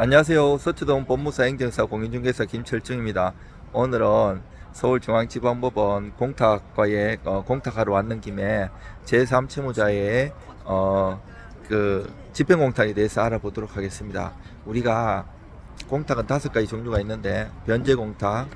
안녕하세요. 서초동 법무사 행정사 공인중개사 김철중입니다. 오늘은 서울중앙지방법원 공탁과에 어, 공탁하러 왔는 김에 제3채무자의 어, 그 집행공탁에 대해서 알아보도록 하겠습니다. 우리가 공탁은 다섯 가지 종류가 있는데 변제공탁,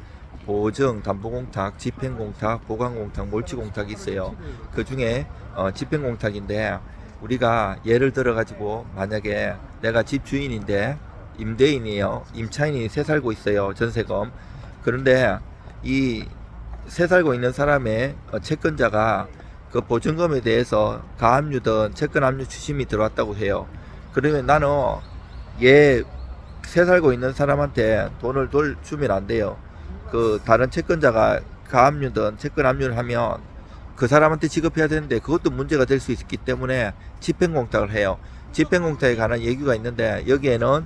보증, 담보공탁, 집행공탁, 보관공탁, 몰치공탁이 있어요. 그 중에 어, 집행공탁인데 우리가 예를 들어 가지고 만약에 내가 집 주인인데 임대인이에요. 임차인이 새 살고 있어요. 전세금. 그런데 이새 살고 있는 사람의 어, 채권자가 그 보증금에 대해서 가압류든 채권 압류 추심이 들어왔다고 해요. 그러면 나는 얘새 살고 있는 사람한테 돈을 돌 주면 안 돼요. 그 다른 채권자가 가압류든 채권 압류를 하면 그 사람한테 지급해야 되는데 그것도 문제가 될 수 있기 때문에 집행공탁을 해요. 집행공탁에 관한 얘기가 있는데 여기에는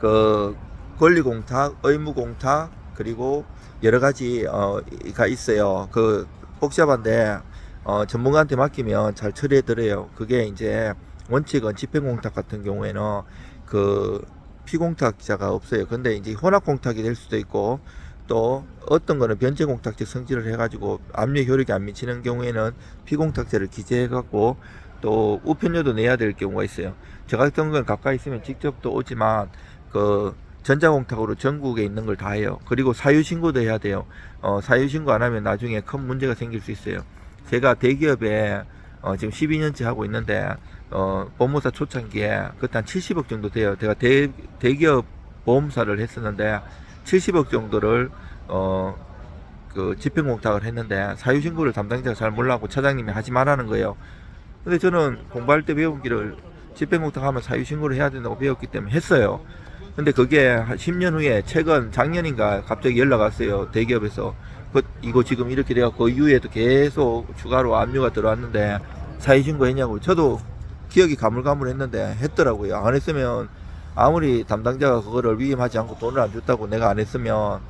그 권리공탁, 의무공탁 그리고 여러 가지 어가 있어요. 그 복잡한데 어 전문가한테 맡기면 잘 처리해 드려요. 그게 이제 원칙은 집행공탁 같은 경우에는 그 피공탁자가 없어요. 근데 이제 혼합공탁이 될 수도 있고 또 어떤 거는 변제공탁제 성질을 해가지고 압류 효력이 안 미치는 경우에는 피공탁제를 기재해갖고 또 우편료도 내야 될 경우가 있어요. 저 같은 건 가까이 있으면 직접 또 오지만 그 전자공탁으로 전국에 있는 걸 다 해요. 그리고 사유신고도 해야 돼요. 어, 사유신고 안 하면 나중에 큰 문제가 생길 수 있어요. 제가 대기업에 어, 지금 12년째 하고 있는데 어, 법무사 초창기에 그때 한 70억 정도 돼요. 제가 대, 대기업 보험사를 했었는데 70억 정도를 어, 그 집행공탁을 했는데 사유신고를 담당자가 잘 몰라고 차장님이 하지 말라는 거예요. 근데 저는 공부할 때 배운 길을 집행공탁하면 사유신고를 해야 된다고 배웠기 때문에 했어요. 근데 그게 한 10년 후에 최근 작년인가 갑자기 연락 왔어요. 대기업에서. 그, 이거 지금 이렇게 돼갖고 그 이후에도 계속 추가로 압류가 들어왔는데 사유신고 했냐고. 저도 기억이 가물가물했는데 했더라고요. 안 했으면 아무리 담당자가 그거를 위임하지 않고 돈을 안 줬다고 내가 안 했으면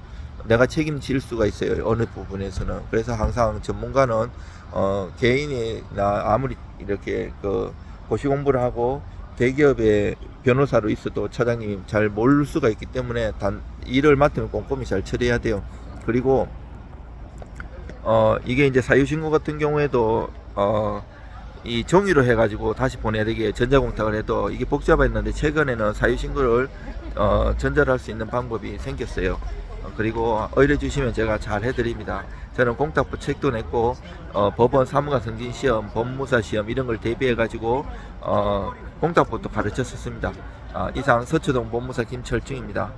내가 책임질 수가 있어요. 어느 부분에서는. 그래서 항상 전문가는 어, 개인이나 아무리 이렇게 그 고시 공부를 하고 대기업의 변호사로 있어도 차장님이 잘 모를 수가 있기 때문에 단 일을 맡으면 꼼꼼히 잘 처리해야 돼요. 그리고 어 이게 이제 사유신고 같은 경우에도 어이 종이로 해가지고 다시 보내야 되게 전자공탁을 해도 이게 복잡했는데 최근에는 사유신고를 어 전자로 할수 있는 방법이 생겼어요. 어, 그리고 의뢰 주시면 제가 잘 해드립니다. 저는 공탁부 책도 냈고 어, 법원 사무관 승진 시험, 법무사 시험 이런 걸 대비해 가지고 어, 공탁부도 가르쳤었습니다. 아, 이상 서초동 법무사 김철중입니다.